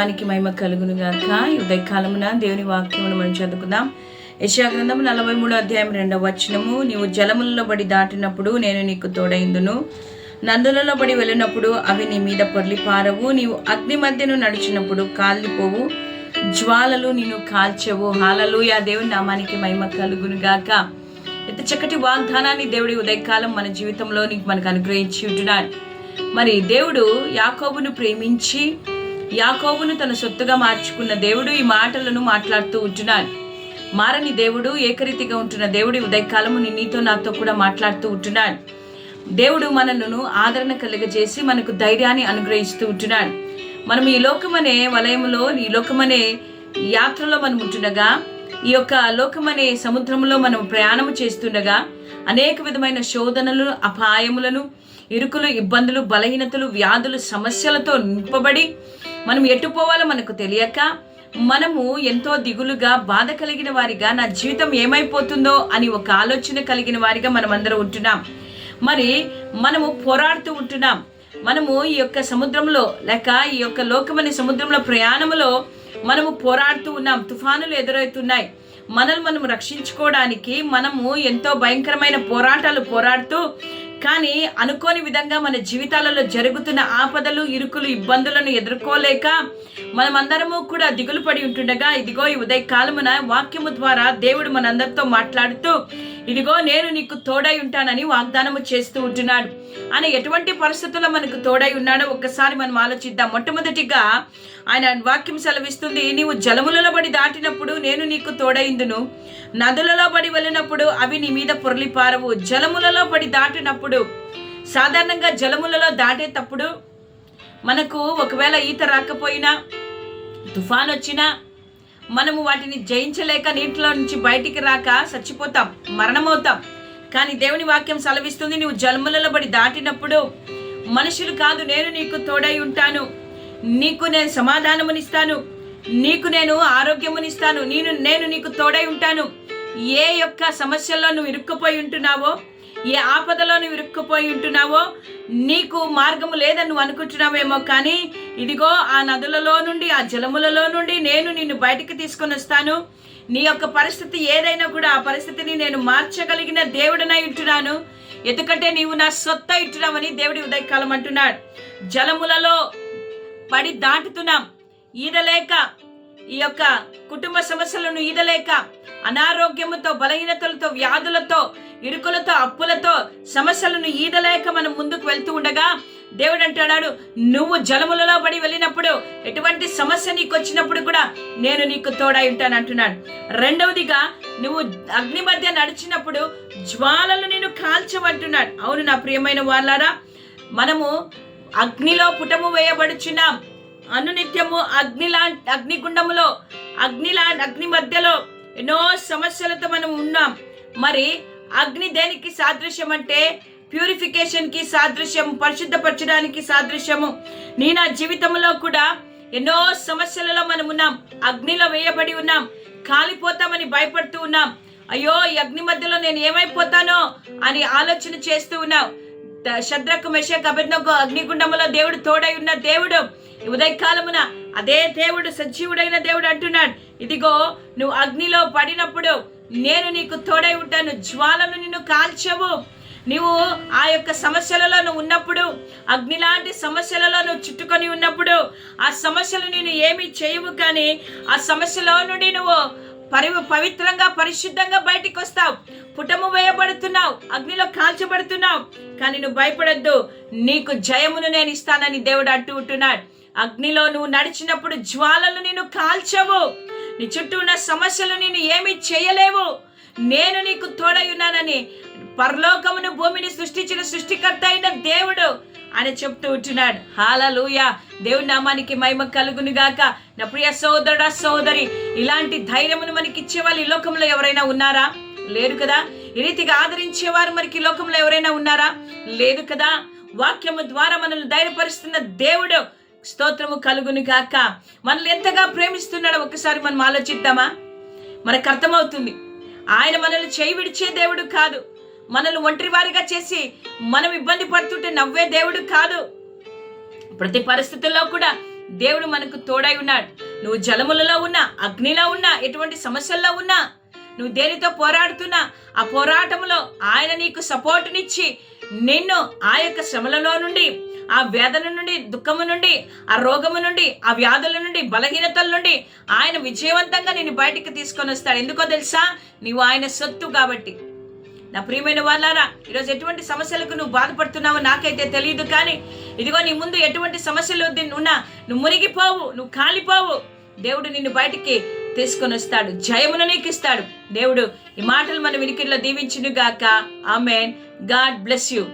దానికి మహిమ కలుగును గాక. ఉదయకాలమున దేవుని వాక్యమును మనం చదువుకుందాం. యశాగ్రంథము నలభై మూడో అధ్యాయం రెండవ వచనము. నీవు జలములలో బడి దాటినప్పుడు నేను నీకు తోడైందును. నందులలో బడి వెళ్ళినప్పుడు అవి నీ మీద పొర్లి పారవు. నీవు అగ్ని మధ్యను నడిచినప్పుడు కాలిపోవు. జ్వాలలు నేను కాల్చవు. హాలలుయా దేవుని నామానికి మహిమ కలుగును గాక. ఎంత చక్కటి వాగ్దానాన్ని దేవుడి ఉదయకాలం మన జీవితంలో నీకు మనకు అనుగ్రహించి ఉంటున్నాడు. మరి దేవుడు యాకోబును ప్రేమించి యాకోబును తన సొత్తుగా మార్చుకున్న దేవుడు ఈ మాటలను మాట్లాడుతూ ఉంటున్నాడు. మారని దేవుడు ఏకరీతిగా ఉంటున్న దేవుడు ఉదయకాలము నీతో నాతో కూడా మాట్లాడుతూ ఉంటున్నాడు. దేవుడు మనలను ఆదరణ కలుగజేసి మనకు ధైర్యాన్ని అనుగ్రహిస్తూ ఉంటున్నాడు. మనం ఈ లోకమనే వలయంలో ఈ లోకమనే యాత్రలో మనం ఉంటుండగా ఈ యొక్క లోకమనే సముద్రంలో మనం ప్రయాణము చేస్తుండగా అనేక విధమైన శోధనలు అపాయములను ఇరుకులు ఇబ్బందులు బలహీనతలు వ్యాధులు సమస్యలతో నింపబడి మనం ఎటు పోవాలో మనకు తెలియక మనము ఎంతో దిగులుగా బాధ కలిగిన వారిగా నా జీవితం ఏమైపోతుందో అని ఒక ఆలోచన కలిగిన వారిగా మనమందరం ఉంటున్నాం. మరి మనము పోరాడుతూ ఉంటున్నాం. మనము ఈ యొక్క సముద్రంలో లేక ఈ యొక్క లోకమనే సముద్రంలో ప్రయాణములో మనము పోరాడుతూ ఉన్నాం. తుఫానులు ఎదురవుతున్నాయి. మనల్ని మనం రక్షించుకోవడానికి మనము ఎంతో భయంకరమైన పోరాటాలు పోరాడుతూ కానీ అనుకోని విధంగా మన జీవితాలలో జరుగుతున్న ఆపదలు ఇరుకులు ఇబ్బందులను ఎదుర్కోలేక మనమందరము కూడా దిగులు పడి ఉంటుండగా ఇదిగో ఈ ఉదయ కాలమున వాక్యము ద్వారా దేవుడు మనందరితో మాట్లాడుతూ ఇదిగో నేను నీకు తోడై ఉంటానని వాగ్దానము చేస్తూ ఉంటున్నాడు. ఆయన ఎటువంటి పరిస్థితుల్లో మనకు తోడై ఉన్నాడో ఒక్కసారి మనం ఆలోచిద్దాం. మొట్టమొదటిగా ఆయన వాక్యం సెలవిస్తుంది నీవు జలములలో బడి దాటినప్పుడు నేను నీకు తోడైందును. నదులలో బడి వెళ్ళినప్పుడు అవి నీ మీద పొరలిపారవు. జలములలో పడి దాటినప్పుడు సాధారణంగా జలములలో దాటేటప్పుడు మనకు ఒకవేళ ఈత రాకపోయినా తుఫాన్ వచ్చినా మనము వాటిని జయించలేక నీటిలో నుంచి బయటికి రాక చచ్చిపోతాం మరణమవుతాం. కానీ దేవుని వాక్యం సెలవిస్తుంది నువ్వు జన్మలలో బడి దాటినప్పుడు మనుషులు కాదు నేను నీకు తోడై ఉంటాను. నీకు నేను సమాధానమునిస్తాను. నీకు నేను ఆరోగ్యమునిస్తాను. నేను నేను నీకు తోడై ఉంటాను. ఏ యొక్క సమస్యల్లో నువ్వు ఇరుక్కుపోయి ఉంటున్నావో ఏ ఆపదలో నువ్వు ఇరుక్కుపోయి ఉంటున్నావో నీకు మార్గము లేదని నువ్వు అనుకుంటున్నావేమో కానీ ఇదిగో ఆ నదులలో నుండి ఆ జలములలో నుండి నేను నిన్ను బయటికి తీసుకొని వస్తాను. నీ యొక్క పరిస్థితి ఏదైనా కూడా ఆ పరిస్థితిని నేను మార్చగలిగిన దేవుడనై ఉంటున్నాను. ఎందుకంటే నీవు నా సొత్త ఇట్టున్నావని దేవుడి ఉదయకాలం అంటున్నాడు. జలములలో పడి దాటుతున్నాం. ఈదలేక ఈ యొక్క కుటుంబ సమస్యలను ఈదలేక అనారోగ్యముతో బలహీనతలతో వ్యాధులతో ఇరుకులతో అప్పులతో సమస్యలను ఈదలేక మనం ముందుకు వెళ్తూ ఉండగా దేవుడు అంటున్నాడు నువ్వు జలములలో పడి వెళ్ళినప్పుడు ఎటువంటి సమస్య నీకు వచ్చినప్పుడు కూడా నేను నీకు తోడై ఉంటాను అంటున్నాడు. రెండవదిగా నువ్వు అగ్ని మధ్య నడిచినప్పుడు జ్వాలలు నేను కాల్చమంటున్నాడు అవును నా ప్రియమైన వాళ్ళారా మనము అగ్నిలో పుటము వేయబడుచున్నాం. అనునిత్యము అగ్నిలా అగ్నిగుండములో అగ్నిలా అగ్ని మధ్యలో ఎన్నో సమస్యలతో మనం ఉన్నాం. మరి అగ్ని దేనికి సాదృశ్యం అంటే ప్యూరిఫికేషన్కి సాదృశ్యం పరిశుద్ధపరచడానికి సాదృశ్యము. నీ నా జీవితంలో కూడా ఎన్నో సమస్యలలో మనం ఉన్నాం. అగ్నిలో వేయబడి ఉన్నాం. కాలిపోతామని భయపడుతూ ఉన్నాం. అయ్యో ఈ అగ్ని మధ్యలో నేను ఏమైపోతానో అని ఆలోచన చేస్తూ ఉన్నావు శద్రకు మెషక్ అభిజ్ఞకు అగ్నిగుండములో దేవుడు తోడై ఉన్న దేవుడు ఉదయకాలమున అదే దేవుడు సజీవుడైన దేవుడు అంటున్నాడు. ఇదిగో నువ్వు అగ్నిలో పడినప్పుడు నేను నీకు తోడై ఉంటాను జ్వాలను నిన్ను కాల్చవు. నీవు ఆ యొక్క సమస్యలలో నువ్వు ఉన్నప్పుడు అగ్ని లాంటి సమస్యలలో నువ్వు చుట్టుకొని ఉన్నప్పుడు ఆ సమస్యలు నేను ఏమీ చేయవు కానీ ఆ సమస్యలో నుండి నువ్వు పరి పవిత్రంగా పరిశుద్ధంగా బయటికి వస్తావు. పుటము వేయబడుతున్నావు అగ్నిలో కాల్చబడుతున్నావు. కానీ నువ్వు భయపడద్దు నీకు జయమును నేను ఇస్తానని దేవుడు అంటూ ఉంటున్నాడు. అగ్నిలో నువ్వు నడిచినప్పుడు జ్వాలలు నిన్ను కాల్చవు. నీ చుట్టూ ఉన్న సమస్యలు నేను ఏమీ చేయలేవు. నేను నీకు తోడై ఉన్నానని పరలోకమును భూమిని సృష్టించిన సృష్టికర్త అయిన దేవుడు అని చెప్తూ ఉంటున్నాడు. హాలూయ దేవుడి నామానికి మహిమ కలుగును గాక. నా ప్రియ సోదరుడా సోదరి ఇలాంటి ధైర్యమును మనకి ఇచ్చే వాళ్ళు ఈ లోకంలో ఎవరైనా ఉన్నారా? లేరు కదా? ఈ రీతిగా ఆదరించేవారు మనకి ఈ లోకంలో ఎవరైనా ఉన్నారా? లేదు కదా? వాక్యము ద్వారా మనల్ని ధైర్యపరుస్తున్న దేవుడు స్తోత్రము కలుగుని గాక. మనల్ని ఎంతగా ప్రేమిస్తున్నాడో ఒకసారి మనం ఆలోచిద్దామా? మనకు అర్థమవుతుంది. ఆయన మనల్ని చేయి విడిచే దేవుడు కాదు. మనల్ని ఒంటరివారిగా చేసి మనం ఇబ్బంది పడుతుంటే నవ్వే దేవుడు కాదు. ప్రతి పరిస్థితుల్లో కూడా దేవుడు మనకు తోడై ఉన్నాడు. నువ్వు జలములలో ఉన్నా అగ్నిలో ఉన్నా ఎటువంటి సమస్యల్లో ఉన్నా నువ్వు దేనితో పోరాడుతున్నా ఆ పోరాటంలో ఆయన నీకు సపోర్టునిచ్చి నిన్ను ఆ యొక్క శ్రమలలో నుండి ఆ వేదన నుండి దుఃఖము నుండి ఆ రోగము నుండి ఆ వ్యాధుల నుండి బలహీనతల నుండి ఆయన విజయవంతంగా నేను బయటికి తీసుకొని వస్తాడు. ఎందుకో తెలుసా? నీవు ఆయన సొత్తు కాబట్టి. నా ప్రియమైన వాళ్ళారా ఈరోజు ఎటువంటి సమస్యలకు నువ్వు బాధపడుతున్నావో నాకైతే తెలియదు కానీ ఇదిగో నీ ముందు ఎటువంటి సమస్యలు ఉన్నా నువ్వు మునిగిపోవు నువ్వు కాలిపోవు. దేవుడు నిన్ను బయటికి తీసుకొని వస్తాడు జయమును నీకు ఇస్తాడు దేవుడు ఈ మాటలు మన వినికిడిలో దీవించును గాక ఆమెన్. God bless you.